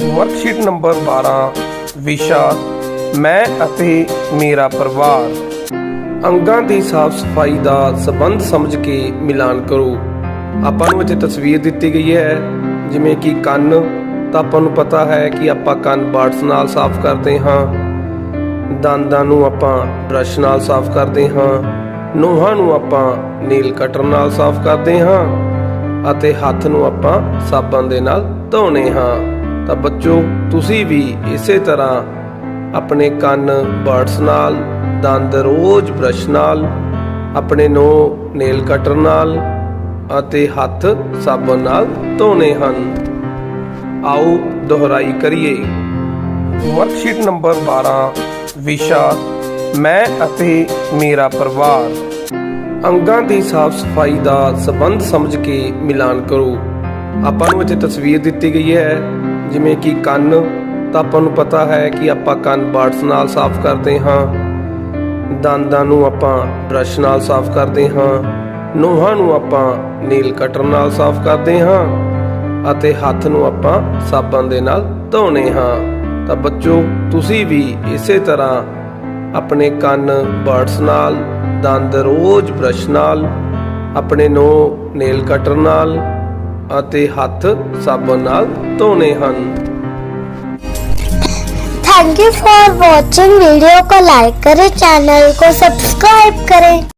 Worksheet number 12 ਵਿਸ਼ਾ, ਮੈਂ ਅਤੇ ਮੇਰਾ ਪਰਿਵਾਰ। ਅੰਗਾਂ ਦੀ ਸਾਫ਼ ਸਫ਼ਾਈ ਦਾ ਸਬੰਧ ਸਮਝ ਕੇ ਮਿਲਾਨ ਕਰੋ। ਆਪਾਂ ਨੂੰ ਇੱਥੇ ਤਸਵੀਰ ਦਿੱਤੀ ਗਈ ਹੈ, ਜਿਵੇਂ ਕਿ ਕੰਨ। ਤਾਂ ਆਪਾਂ ਨੂੰ ਪਤਾ ਹੈ ਕਿ ਆਪਾਂ ਕੰਨ ਬਾਟਸ ਨਾਲ ਸਾਫ਼ ਕਰਦੇ ਹਾਂ। ਦੰਦਾਂ ਨੂੰ ਆਪਾਂ ਬ੍ਰਸ਼ ਨਾਲ ਸਾਫ਼ ਕਰਦੇ ਹਾਂ। ਨੋਹਾਂ ਨੂੰ ਆਪਾਂ ਨੀਲ ਕਟਰ ਨਾਲ ਸਾਫ਼ ਕਰਦੇ ਹਾਂ। ਅਤੇ ਹੱਥ ਨੂੰ ਆਪਾਂ ਸਾਬਣ ਦੇ ਨਾਲ ਧੋਣੇ ਹਾਂ। ਤਾਂ ਬੱਚੋ, ਤੁਸੀਂ ਵੀ ਇਸੇ ਤਰ੍ਹਾਂ ਆਪਣੇ ਕੰਨ ਬਰਡਸ ਨਾਲ, ਦੰਦ ਰੋਜ਼ ਬ੍ਰਸ਼ ਨਾਲ, ਆਪਣੇ ਨੋ ਨੇਲ ਕਟਰ ਨਾਲ ਅਤੇ ਹੱਥ ਸਾਬਣ ਨਾਲ ਧੋਣੇ ਹਨ। ਆਓ ਦੁਹਰਾਈ ਕਰੀਏ। ਵਰਕਸ਼ੀਟ ਨੰਬਰ 12 ਵਿਸ਼ਾ, ਮੈਂ ਅਤੇ ਮੇਰਾ ਪਰਿਵਾਰ। ਅੰਗਾਂ ਦੀ ਸਾਫ਼ ਸਫ਼ਾਈ ਦਾ ਸਬੰਧ ਸਮਝ ਕੇ ਮਿਲਾਨ ਕਰੋ। ਆਪਾਂ ਨੂੰ ਇੱਥੇ ਤਸਵੀਰ ਦਿੱਤੀ ਗਈ ਹੈ। ਜਿਵੇਂ ਕਿ ਕੰਨ, ਤਾਂ ਆਪਾਂ ਨੂੰ ਪਤਾ ਹੈ ਕਿ ਆਪਾਂ ਕੰਨ ਬਾਟਸ ਨਾਲ ਸਾਫ਼ ਕਰਦੇ ਹਾਂ। ਦੰਦਾਂ ਨੂੰ ਆਪਾਂ ਬ੍ਰਸ਼ ਨਾਲ ਸਾਫ਼ ਕਰਦੇ ਹਾਂ। ਨੋਹਾਂ ਨੂੰ ਆਪਾਂ ਨੀਲ ਕਟਰ ਨਾਲ ਸਾਫ਼ ਕਰਦੇ ਹਾਂ। ਅਤੇ ਹੱਥ ਨੂੰ ਆਪਾਂ ਸਾਬਣ ਦੇ ਨਾਲ ਧੋਣੇ ਹਾਂ। ਤਾਂ ਬੱਚੋ, ਤੁਸੀਂ ਵੀ ਇਸੇ ਤਰ੍ਹਾਂ ਆਪਣੇ ਕੰਨ ਬਰਡਸ ਨਾਲ, ਦੰਦ ਰੋਜ਼ ਬ੍ਰਸ਼ ਨਾਲ, ਆਪਣੇ ਨੋ ਨੇਲ ਕਟਰ ਨਾਲ ਅਤੇ ਹੱਥ ਸਾਬਣ ਨਾਲ ਧੋਣੇ ਹਨ thank you for watching video को लाइक करें चैनल को सब्सक्राइब करें